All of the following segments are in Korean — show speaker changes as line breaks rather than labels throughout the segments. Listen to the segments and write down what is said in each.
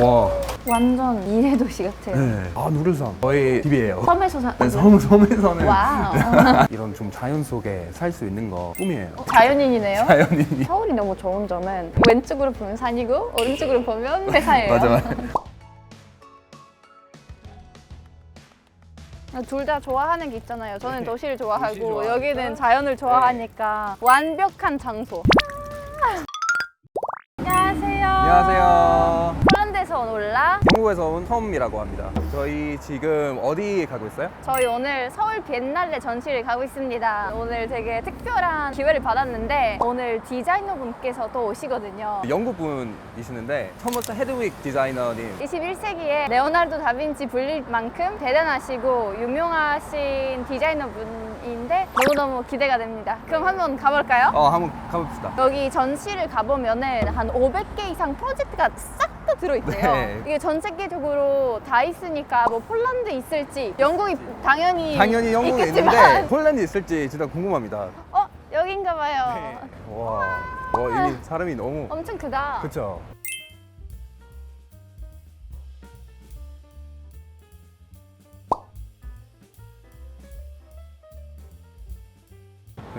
와.
완전 미래 도시 같아요.
네. 아 누르섬. 저희 집이에요.
섬에서 사.
네, 섬 섬에서는
와우.
이런 좀 자연 속에 살 수 있는 거 꿈이에요.
자연인이네요.
자연인이.
서울이 너무 좋은 점은 왼쪽으로 보면 산이고 오른쪽으로 보면 회사예요.
맞아 맞아.
둘 다 좋아하는 게 있잖아요. 저는 도시를 좋아하고
네. 좋아하니까.
여기는 자연을 좋아하니까 완벽한 장소. 안녕하세요.
안녕하세요.
올라.
영국에서 온 톰이라고 합니다. 저희 지금 어디 가고 있어요?
저희 오늘 서울 비엔날레 전시를 가고 있습니다. 오늘 되게 특별한 기회를 받았는데 오늘 디자이너 분께서 또 오시거든요.
영국 분이시는데 토머스 헤드윅 디자이너님
21세기에 레오나르도 다빈치 불릴 만큼 대단하시고 유명하신 디자이너 분인데 너무너무 기대가 됩니다. 그럼 한번 가볼까요?
어 한번 가봅시다.
여기 전시를 가보면은 한 500개 이상 프로젝트가 싹 다 들어있대요.
네.
이게 전 세계적으로 다 있으니까 뭐 폴란드 있을지 영국이 당연히
당연히 영국에
있겠지만
있는데 폴란드 있을지 진짜 궁금합니다.
어 여긴가 봐요.
네. 와, 와 이미 사람이 너무
엄청 크다.
그쵸?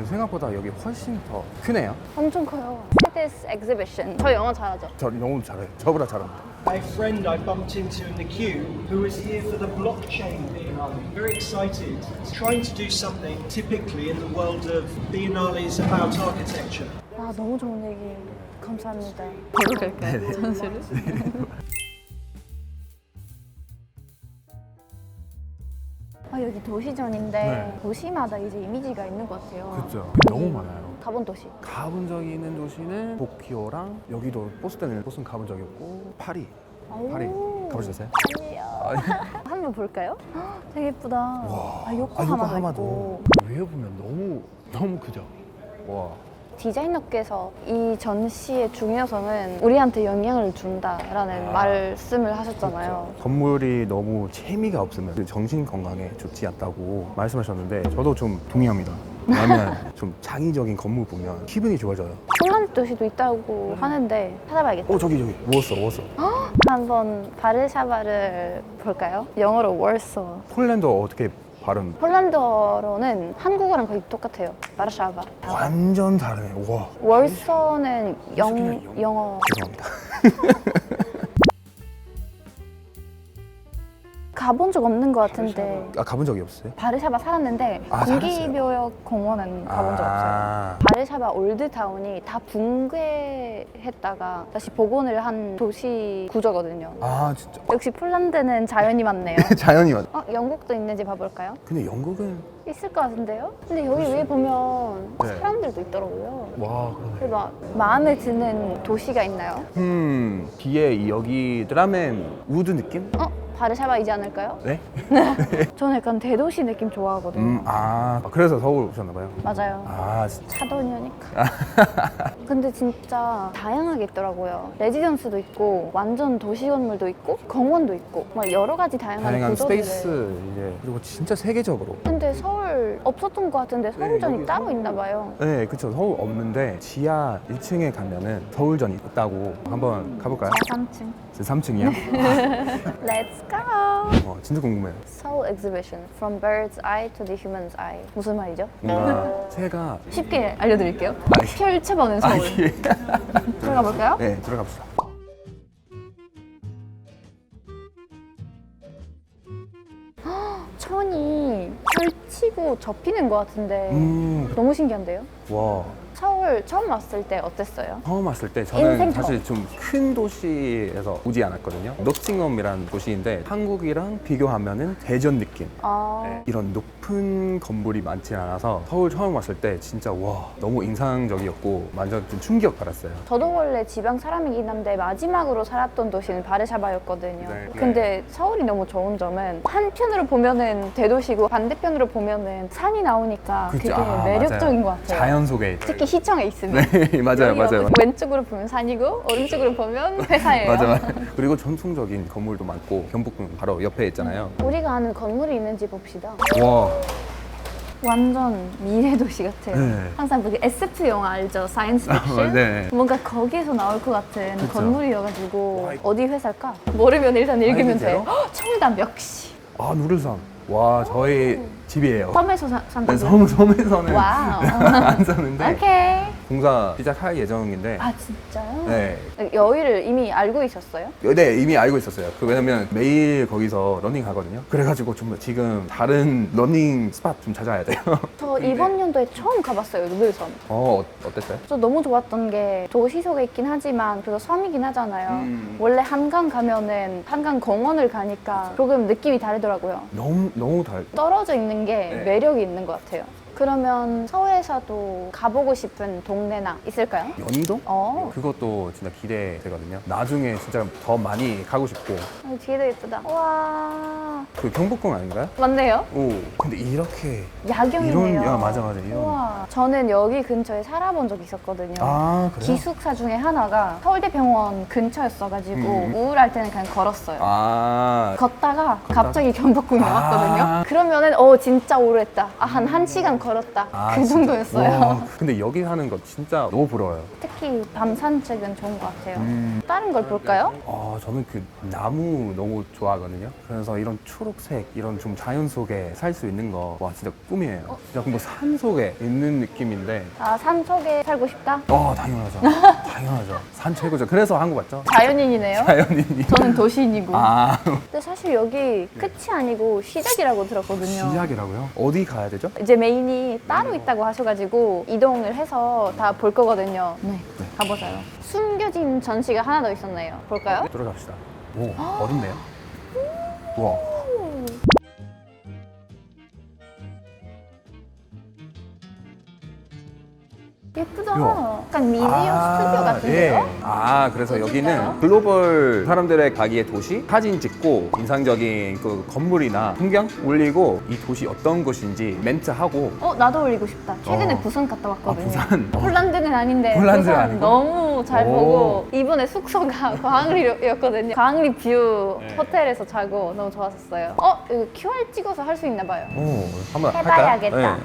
생각보다 여기 훨씬 더 크네요.
엄청 커요. This exhibition. 저 영어 잘하죠.
저 너무 잘해요. 저보다 잘합니다.
A friend I bumped into in the queue who was here for the blockchain Biennale. Very excited. Trying to do something typically in the world of Biennales about architecture.
아 너무 좋은 얘기 감사합니다. 보러 갈까요? 전시를? 아 여기 도시전인데
네.
도시마다 이제 이미지가 있는 것 같아요.
그죠? 너무 많아요.
가본 도시.
가본 적이 있는 도시는 도쿄랑 여기도 보스턴은 보스턴 가본 적이 없고 파리. 파리
오.
가보셨어요?
아니요.
아니.
한번 볼까요? 헉, 되게 예쁘다. 아
아,
요코하마도
요코하마도
있고.
위에 보면 너무 너무 크죠. 와.
디자이너께서 이 전시의 중요성은 우리한테 영향을 준다라는
아.
말씀을 하셨잖아요.
건물이 너무 재미가 없으면 그 정신 건강에 좋지 않다고 말씀하셨는데 저도 좀 동의합니다. 왜냐면 좀 창의적인 건물 보면 기분이 좋아져요.
폴란드 도시도 있다고 하는데 찾아봐야겠다.
어 저기 저기 워서 워서.
한번 바르샤바를 볼까요? 영어로 월소.
폴란드 어떻게 발음?
폴란드어로는 한국어랑 거의 똑같아요. 바르샤바.
완전 다르네. 와. 그냥 영-
영어.
죄송합니다.
가본 적 없는 것 같은데.
아 가본 적이 없어요?
바르샤바 살았는데
아,
공기묘역 공원은 가본 적 없어요.
아.
바르샤바 올드타운이 다 붕괴했다가 다시 복원을 한 도시 구조거든요.
아 진짜.
역시 폴란드는 자연이 많네요.
자연이 맞.
어, 영국도 있는지 봐볼까요?
근데 영국은
있을 것 같은데요? 근데 여기 위에 보면
네.
사람들도 있더라고요.
와 그러네.
막 마음에 드는 도시가 있나요?
음 뒤에 여기 드라멘 우드 느낌?
어? 바르샤바이지 않을까요?
네?
저는 약간 대도시 느낌 좋아하거든요.
음, 아 그래서 서울 오셨나 봐요.
맞아요.
아 진짜.
차도니까. 근데 진짜 다양하게 있더라고요. 레지던스도 있고 완전 도시 건물도 있고 공원도 있고 막 여러 가지 다양한,
다양한
구조들을.
스페이스 이제 그리고 진짜 세계적으로.
근데 서울 없었던 것 같은데 서울전이
여기
따로
서울-
있나 봐요.
네, 그쵸. 서울 없는데 지하 1층에 가면은 서울전이 있다고 한번 가볼까요?
3층.
3층이요?
Let's go.
어, 진짜 궁금해요.
Seoul Exhibition From Bird's Eye to the Human's Eye. 무슨 말이죠?
뭔가 새가
쉽게 알려드릴게요. 펼쳐보는
아,
서울.
예.
들어가 볼까요?
네, 들어갑시다.
천이 펼치고 접히는 것 같은데
음,
너무 신기한데요?
와.
서울 처음 왔을 때 어땠어요?
처음 왔을 때 저는
인생
사실 좀 큰 도시에서 오지 않았거든요. 노팅엄이라는 도시인데 한국이랑 비교하면은 대전 느낌.
아,
네. 이런 높은 건물이 많지 않아서 서울 처음 왔을 때 진짜 와 너무 인상적이었고 완전 좀 충격 받았어요.
저도 원래 지방 사람이긴 한데 마지막으로 살았던 도시는 바르샤바였거든요.
네.
근데 서울이 너무 좋은 점은 한편으로 보면은 대도시고 반대편으로 보면은 산이 나오니까
그쵸?
되게
아,
매력적인
맞아요.
것 같아요.
자연 속에
특히 시청 에 있으면.
네 맞아요
여기가
맞아요
왼쪽으로 보면 산이고 오른쪽으로 보면 회사예요.
맞아 맞아 그리고 전통적인 건물도 많고 경복궁 바로 옆에 있잖아요
우리가 아는 건물이 있는지 봅시다.
와
완전 미래 도시 같아요.
네.
항상 그 SF 영화 알죠? 사이언스 픽션?
네.
뭔가 거기서 나올 것 같은
그쵸.
건물이어가지고 어디 회사일까? 모르면 일단 읽으면 돼.
진짜요?
헉, 청담 역시.
아 누르산. 와 저희 집이에요.
섬에서 사- 산다고요?
네, 섬 섬에서는
와우.
안 사는데
오케이.
공사 시작할 예정인데.
아 진짜요?
네.
여의를 이미 알고 있었어요?
네 이미 알고 있었어요. 그 왜냐면 매일 거기서 러닝 하거든요. 그래가지고 좀 지금 다른 러닝 스팟 좀 찾아야 돼요.
저 이번 연도에 처음 가봤어요 누들섬.
어 어- 어땠어요?
저 너무 좋았던 게 도시 속에 있긴 하지만 그래도 섬이긴 하잖아요.
음.
원래 한강 가면은 한강 공원을 가니까 조금 느낌이 다르더라고요.
너무 너무 달.
떨어져 있는 게
네.
매력이 있는 것 같아요. 그러면 서울에서도 가보고 싶은 동네나 있을까요?
연희동?
어,
그것도 진짜 기대되거든요. 나중에 진짜 더 많이 가고 싶고
어, 뒤에도 예쁘다. 와,
그 경복궁 아닌가요?
맞네요.
오 근데 이렇게
야경이네요.
이런 야 맞아 맞아 이런.
우와, 저는 여기 근처에 살아본 적 있었거든요.
아 그래요?
기숙사 중에 하나가 서울대병원 근처였어가지고
음.
우울할 때는 그냥 걸었어요.
아
걷다가 갑자기 경복궁이
아.
나왔거든요. 그러면은 어 진짜 오래했다. 아, 한 1시간 걸었다.
아,
그
진짜?
정도였어요.
와, 근데 여기 하는 거 진짜 너무 부러워요.
특히 밤 산책은 좋은 것 같아요.
음.
다른 걸 볼까요?
아, 저는 그 나무 너무 좋아하거든요. 그래서 이런 초록색, 이런 좀 자연 속에 살 수 있는 거, 와, 진짜 꿈이에요. 진짜 뭐산 속에 있는 느낌인데,
아, 산 속에 살고 싶다?
어, 당연하죠. 당연하죠. 산 최고죠. 그래서 한국 왔죠.
자연인이네요.
자연인이.
저는 도시인이고.
아,
근데 사실 여기 끝이 아니고 시작이라고 들었거든요.
시작이라고요? 어디 가야 되죠?
이제 메인이 따로 있다고 하셔가지고 이동을 해서 다 볼 거거든요. 네, 가보자요. 숨겨진 전시가 하나 더 있었네요. 볼까요?
들어갑시다. 오, 어둡네요. 우와.
예쁘다.
우와.
약간 미디어 스튜디오 같은데요?
예. 아, 그래서? 여기는 글로벌 사람들의 가기의 도시 사진 찍고 인상적인 그 건물이나 풍경 올리고 이 도시 어떤 곳인지 멘트 하고
어, 나도 올리고 싶다. 최근에
어.
부산 갔다 왔거든요.
아, 부산? 어.
폴란드는 아닌데
폴란드는
부산
아니고?
너무 잘
오.
보고 이번에 숙소가 광안리였거든요. 광안리 뷰
네.
호텔에서 자고 너무 좋았었어요. 어, 이거 QR 찍어서 할 수 있나 봐요.
오, 한번
해봐야겠다.
네.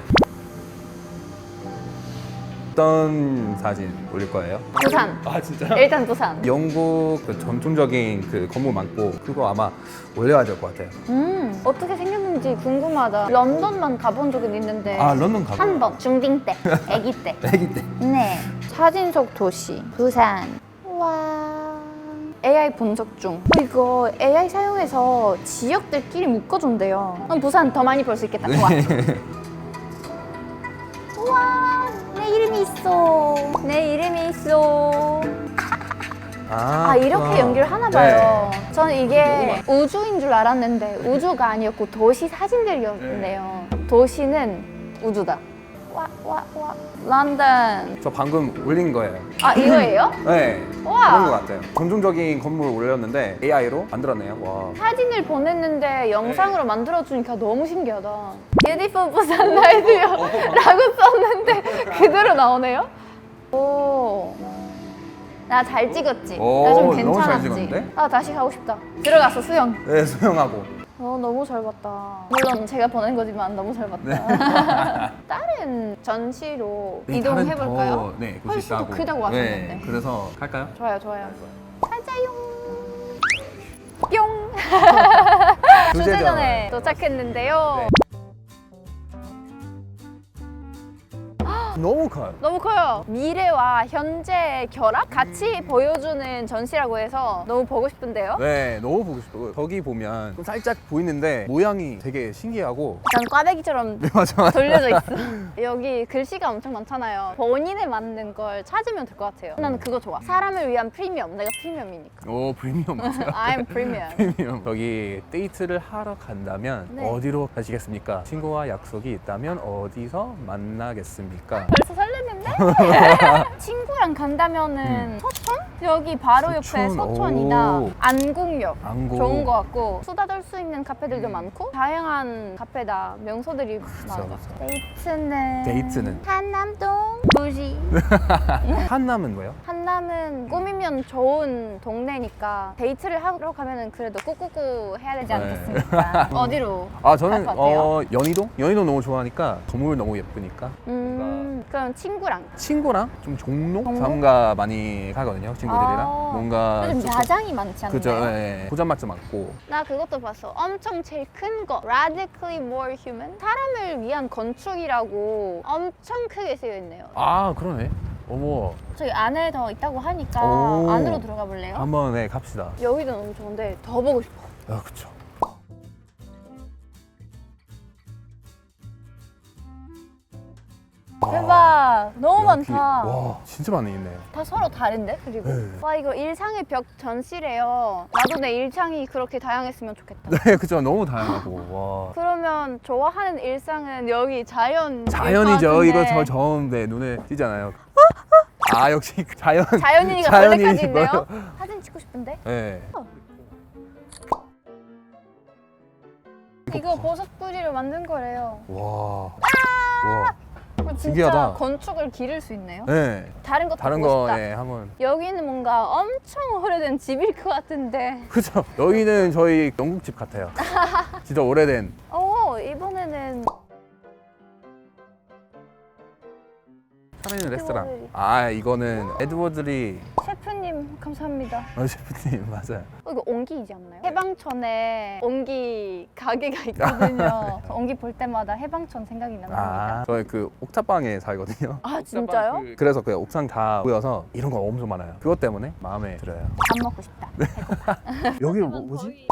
어떤 사진 올릴 거예요?
부산.
아 진짜요?
일단 부산.
영국 그 전통적인 그 건물 많고 그거 아마 올려야 될 것 같아요.
음, 어떻게 생겼는지 궁금하다. 런던만 가본 적은 있는데
아 런던 가고.
한 번. 중딩 때, 아기 때.
애기 때.
네. 사진 속 도시 부산. 와. AI 분석 중. 어, 이거 AI 사용해서 지역들끼리 묶어준대요. 그럼 부산 더 많이 볼 수 있겠다.
네.
우 있어. 내 이름이 있어.
아,
아 이렇게. 연기를 하나 봐요.
네.
저는 이게 우주인 줄 알았는데 우주가 아니었고 도시 사진들이었네요. 도시는 우주다. 와와 와. 런던.
저 방금 올린 거예요.
아 이거예요?
네.
우와.
그런 것 같아요. 전통적인 건물 올렸는데 AI로 만들었네요. 와.
사진을 보냈는데 영상으로 만들어주니까 너무 신기하다. Beautiful 부산 나이트요라고 썼는데 그대로 나오네요. 오. 나 잘 찍었지?
오,
나좀
너무 잘
괜찮았지?
찍었는데?
아 다시 가고 싶다. 들어가서 수영.
네, 수영하고.
어, 너무 잘 봤다. 물론 제가 보낸 거지만 너무 잘 봤다.
네.
다른 전시로
네,
이동해
다른
볼까요?
더, 네, 곳이
훨씬 더
있다고.
크다고 하셨는데.
네, 그래서 갈까요?
좋아요, 좋아요. 가자용. 뿅. 주제전에 도착했는데요.
너무 커요.
너무 커요. 미래와 현재의 결합 같이 보여주는 전시라고 해서 너무 보고 싶은데요.
네, 너무 보고 싶어요. 저기 보면 좀 살짝 보이는데 모양이 되게 신기하고.
약간 꽈배기처럼
네, 맞아, 맞아.
돌려져 있어. 여기 글씨가 엄청 많잖아요. 본인에 맞는 걸 찾으면 될 것 같아요. 나는 그거 좋아. 사람을 위한 프리미엄. 내가 프리미엄이니까.
오, 프리미엄 맞아요.
I'm 프리미엄.
프리미엄. 저기 데이트를 하러 간다면
네.
어디로 가시겠습니까? 친구와 약속이 있다면 어디서 만나겠습니까?
벌써 설레는데? 친구랑 간다면은 소품? 여기 바로 옆에
서촌,
서촌이나
오.
안국역
안국.
좋은 것 같고 수다 덜수 있는 카페들도 많고 다양한 카페다 명소들이 많아.
맞아.
데이트는
데이트는?
한남동 부지.
한남은 뭐예요?
한남은 꾸미면 좋은 동네니까 데이트를 하러 가면은 그래도 꾹꾹꾹 해야 되지
네.
않겠습니까? 어디로?
아 저는
갈것 같아요?
어 연희동? 연희동 너무 좋아하니까 건물 너무 예쁘니까
음, 그럼 친구랑.
친구랑 좀 종로
종로?
삼가 많이 가거든요 친구들이랑
아,
뭔가
요즘
조금-
야장이 많지 않나요?
그죠 예, 예. 고장맛도 많고
나 그것도 봤어. 엄청 제일 큰 거. Radically more human. 사람을 위한 건축이라고 엄청 크게 쓰여 있네요.
아 그러네 어머
저기 안에 더 있다고 하니까
오.
안으로 들어가 볼래요?
한번 네 갑시다
여기도 너무 좋은데 더 보고 싶어.
아 그쵸
대박. 너무
여기-
많다.
와 진짜 많이 있네요
다 서로 다른데 그리고
네.
와 이거 일상의 벽 전시래요. 나도 내 일상이 그렇게 다양했으면 좋겠다.
네 그쵸 너무 다양하고 와
그러면 좋아하는 일상은 여기 자연
자연이죠 이거 저 처음 네 눈에 띄잖아요 아 역시 그 자연
자연인이가
자연이
벌레까지 있네요. 사진 찍고 싶은데
네.
이거 버섯 뿌리로 만든 거래요.
와. 와.
어, 진짜
신기하다.
건축을 기를 수 있네요.
네.
다른 것도
다른
보고
거
싶다.
네, 한번.
여기는 뭔가 엄청 오래된 집일 것 같은데.
그죠? 여기는 저희 영국집 같아요. 진짜 오래된.
오 이번에는
살아있는 레스토랑.
에드워드리.
아 이거는 에드워드리
셰프님 감사합니다.
어, 셰프님 맞아요.
어, 이거 옹기이지 않나요? 해방촌에 옹기 가게가 있거든요. 저 옹기 볼 때마다 해방촌 생각이 납니다.
아 저희 그 옥탑방에 살거든요.
아, 진짜요?
그- 그래서 그 옥상 다 보여서 이런 거 엄청 많아요. 그것 때문에 마음에 들어요.
밥 먹고 싶다.
여기 뭐, 뭐지?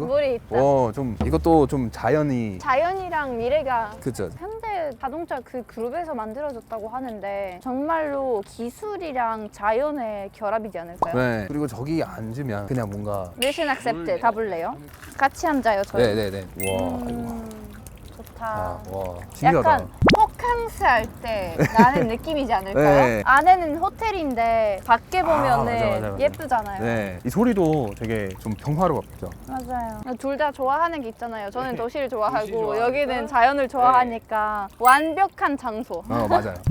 물이 있다.
어, 좀 이것도 좀 자연이
자연이랑 미래가
그죠?
현대 자동차 그 그룹에서 만들어졌다고 하는데 정말로 기술이랑 자연의 결합이지 않을까요?
네. 그리고 저기 앉으면 그냥 뭔가
미션 액셉트 가볼래요? 같이 앉아요 저희.
네네네. 와 이거.
음, 좋다.
아, 와 신기하다.
약간 호캉스 할 때 나는 느낌이지 않을까요?
네.
안에는 호텔인데 밖에
아,
보면은
맞아, 맞아, 맞아.
예쁘잖아요.
네, 이 소리도 되게 좀 평화롭죠.
맞아요. 둘 다 좋아하는 게 있잖아요. 저는
네.
도시를 좋아하고
도시 좋아하니까.
여기는 자연을 좋아하니까 완벽한 장소.
어 맞아요.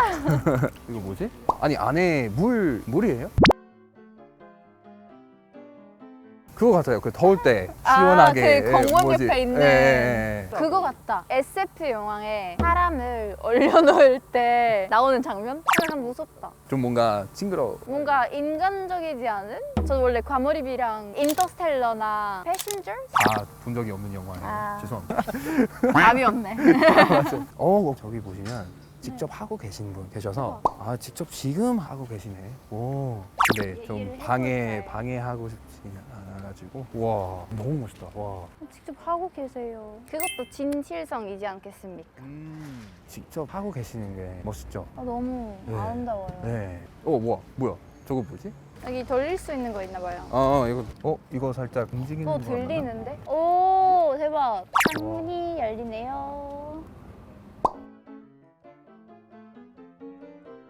이거 뭐지? 아니 안에 물 물이에요? 그거 같아요. 그 더울 때
아,
시원하게.
그 공원
뭐지?
옆에 있는
예, 예, 예.
그거 같다. SF 영화에 사람을 얼려놓을 때 나오는 장면? 약간 무섭다.
좀 뭔가 징그러.
뭔가 인간적이지 않은? 저 원래 과몰입이랑 인터스텔러나 패신저?
아본 적이 없는 영화예요.
아.
죄송합니다.
감이 없네.
어 저기 보시면 직접 하고 계신 분 계셔서 아 직접 지금 하고 계시네. 오. 근데
예,
좀
일을
방해. 방해하고 싶지 않아가지고 와 너무 멋있다. 와.
직접 하고 계세요. 그것도 진실성이지 않겠습니까?
음, 직접 하고 계시는 게 멋있죠.
아, 너무
네.
아름다워요.
네. 어 뭐야 뭐야 저거 뭐지?
여기 돌릴 수 있는 거 있나 봐요.
어, 어 이거 어 이거 살짝 움직이는
또
거?
들리는데? 오 대박. 창문이 열리네요.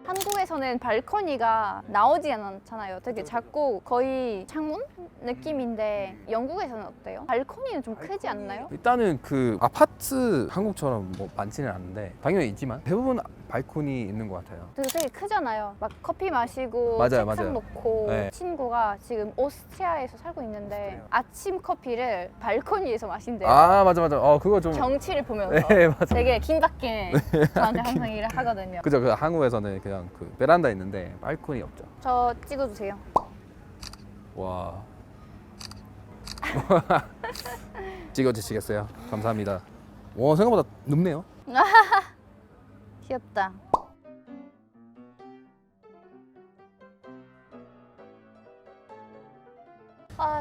한국에서는 발코니가 나오지 않잖아요. 되게 작고 거의 창문 느낌인데 영국에서는 어때요? 발코니는 좀 크지 않나요?
일단은 그 아파트 한국처럼 뭐 많지는 않은데 당연히 있지만 대부분 발코니 있는 것 같아요.
되게 크잖아요. 막 커피 마시고
맞아요,
책상
맞아요.
놓고
네.
친구가 지금 오스트리아에서 살고 있는데
오스트리아.
아침 커피를 발코니에서 마신대요.
아 맞아 맞아. 어 그거 좀
경치를 보면서
네 맞아.
되게 긴박해 저한테 항상 일을 하거든요.
그죠 그 한국에서는 그냥 그 베란다 있는데 발코니 없죠.
저 찍어주세요.
와. 찍어 주시겠어요? 감사합니다. 와 생각보다 높네요.
귀엽다.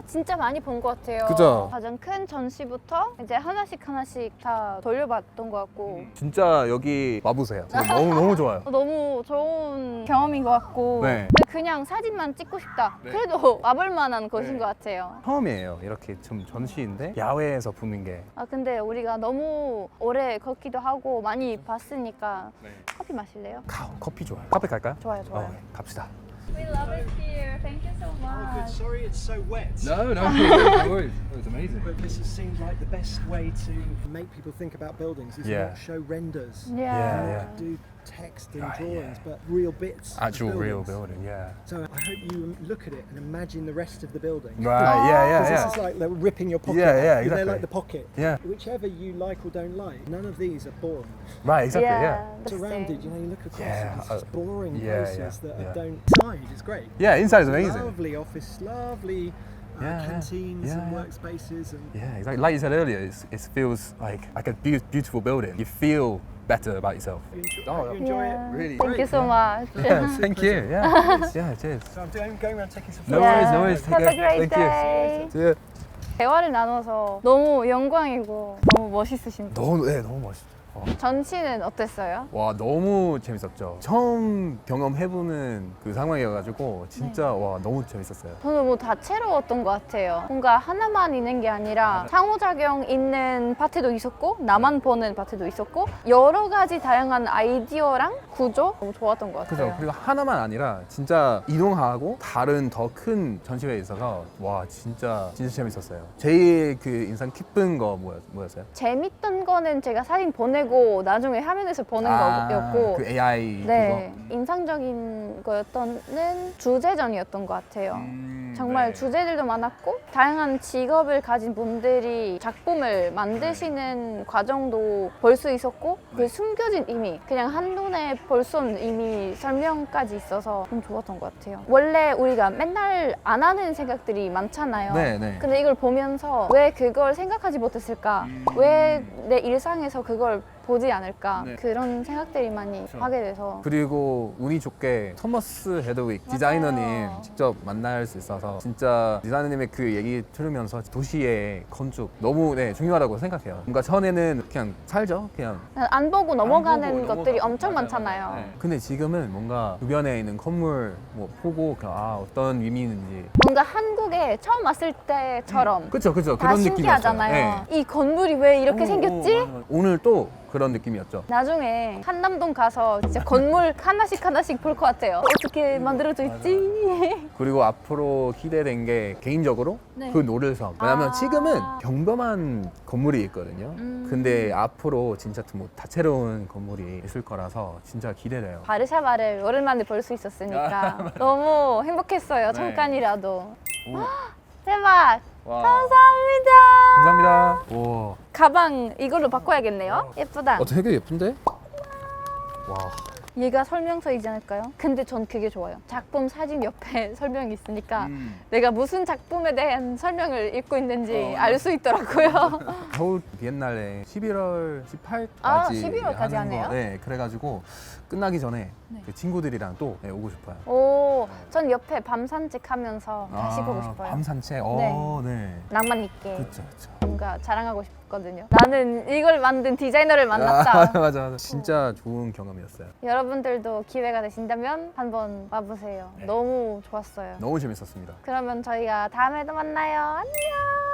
아 진짜 많이 본 것 같아요.
그죠?
가장 큰 전시부터 이제 하나씩 하나씩 다 돌려봤던 것 같고
진짜 여기 와보세요. 너무 너무 좋아요.
너무 좋은 경험인 것 같고
네.
근데 그냥 사진만 찍고 싶다.
네.
그래도 와볼 만한 곳인
네.
것 같아요.
처음이에요. 이렇게 좀 전시인데 야외에서 보는 게.
아 근데 우리가 너무 오래 걷기도 하고 많이 봤으니까
네.
커피 마실래요?
가, 커피 좋아요. 카페 갈까요?
좋아요, 좋아요.
어, 네. 갑시다.
We love it here. Thank you so much.
Oh, good. Sorry it's so wet.
No, no, no worries. It was amazing.
But this has seemed like the best way to make people think about buildings is
Yeah.
not show renders.
Yeah.
Yeah, yeah.
Do text and
Right,
drawings,
yeah.
but real bits. of
Actual real building. Yeah.
So I hope you look at it and imagine the rest of the building.
Right. Yeah. Yeah.
Because
Yeah.
this is like they're ripping your pocket.
Yeah, yeah,
off. They're like the pocket.
Yeah.
Whichever you like or don't like, none of these are boring.
Right. Exactly. Yeah.
It's
the
around you know, you look across
Yeah,
it, it's just
uh,
boring
yeah,
places
yeah,
that
yeah.
don't Inside It's great.
Yeah. Inside is amazing.
Lovely office, lovely uh,
Yeah, yeah.
canteens
Yeah,
and
yeah.
workspaces and
Yeah. Exactly. Like you said earlier, it's, it feels like like a beau- beautiful building. You feel better about yourself.
you enjoy,
Oh,
you enjoy
Yeah.
it.
Really
Thank you so much.
Yeah. Thank you. Yeah. yeah. Cheers.
So I'm doing, going around taking some
No
photos.
worries. No worries.
Have a great
Thank you.
day.
See ya.
대화를 나눠서 너무 영광이고 너무 멋있으신 분.
너무 네 너무 멋있어. 어.
전시는 어땠어요?
와 너무 재밌었죠. 처음 경험해보는 그 상황이어가지고 진짜 와 너무 재밌었어요.
저는 뭐 다채로웠던 것 같아요. 뭔가 하나만 있는 게 아니라 상호작용 있는 파트도 있었고 나만 보는 파트도 있었고 여러 가지 다양한 아이디어랑 구조 너무 좋았던 것
그죠.
같아요.
그리고 하나만 아니라 진짜 이동하고 다른 더 큰 전시회에 있어서 와 진짜 진짜 재밌었어요. 제일 그 인상 깊은 거 뭐였, 뭐였어요?
재밌던 거는 제가 사진 보내 고 나중에 화면에서 보는 거였고
그 AI
네 인상적인 거였던 는 주제전이었던 것 같아요.
그거. 음,
정말
네.
주제들도 많았고 다양한 직업을 가진 분들이 작품을 만드시는 과정도 볼 수 있었고 그 숨겨진 의미 그냥 한눈에 볼 수 없는 의미 설명까지 있어서 좀 좋았던 것 같아요. 원래 우리가 맨날 안 하는 생각들이 많잖아요.
네, 네.
근데 이걸 보면서 왜 그걸 생각하지 못했을까? 왜 내 일상에서 그걸 보지 않을까
네.
그런 생각들이 많이
그렇죠.
하게 돼서
그리고 운이 좋게 토머스 헤드윅 디자이너님 직접 만날 수 있어서 진짜 디자이너님의 그 얘기 들으면서 도시의 건축 너무 네, 중요하다고 생각해요. 뭔가 전에는 그냥 살죠, 그냥.
안 보고 넘어가는
안 보고
것들이
넘어가고.
엄청
맞아요,
많잖아요.
네. 근데 지금은 뭔가 주변에 있는 건물 뭐 보고 그냥 아 어떤 의미 있는지.
뭔가 한국에 처음 왔을 때처럼
그렇죠, 그렇죠.
다
그런 느낌이었어요.
신기하잖아요. 이 건물이 왜 이렇게
오,
생겼지?
맞아. 오늘 또 그런 느낌이었죠.
나중에 한남동 가서 진짜 건물 하나씩 하나씩 볼 것 같아요. 어떻게 만들어져 있지?
그리고 앞으로 기대된 게 개인적으로
네.
그 노를섬. 왜냐면
아.
지금은 평범한 건물이 있거든요.
음.
근데 앞으로 진짜 뭐 다채로운 건물이 있을 거라서 진짜 기대돼요.
바르샤바를 오랜만에 볼 수 있었으니까 너무 행복했어요.
네.
잠깐이라도.
오,
대박!
와.
감사합니다.
감사합니다. 오,
가방 이걸로 바꿔야겠네요. 예쁘다.
어, 되게 예쁜데? 와,
얘가 설명서이지 않을까요? 근데 전 그게 좋아요. 작품 사진 옆에 설명이 있으니까
음.
내가 무슨 작품에 대한 설명을 읽고 있는지
어,
알 수 있더라고요.
서울 비엔날레 11월 18일까지
아, 11월 까지 하네요?
네, 그래가지고 끝나기 전에
네.
그 친구들이랑 또 네, 오고 싶어요.
오, 전 옆에 밤 산책하면서 다시
아,
보고 싶어요.
밤 산책. 어, 네.
낭만 있게
그렇죠, 그렇죠.
뭔가 자랑하고 싶거든요. 나는 이걸 만든 디자이너를 만났다.
맞아, 맞아, 맞아. 진짜 좋은 경험이었어요.
여러분들도 기회가 되신다면 한번 와보세요.
네.
너무 좋았어요.
너무 재밌었습니다.
그러면 저희가 다음에도 만나요. 안녕.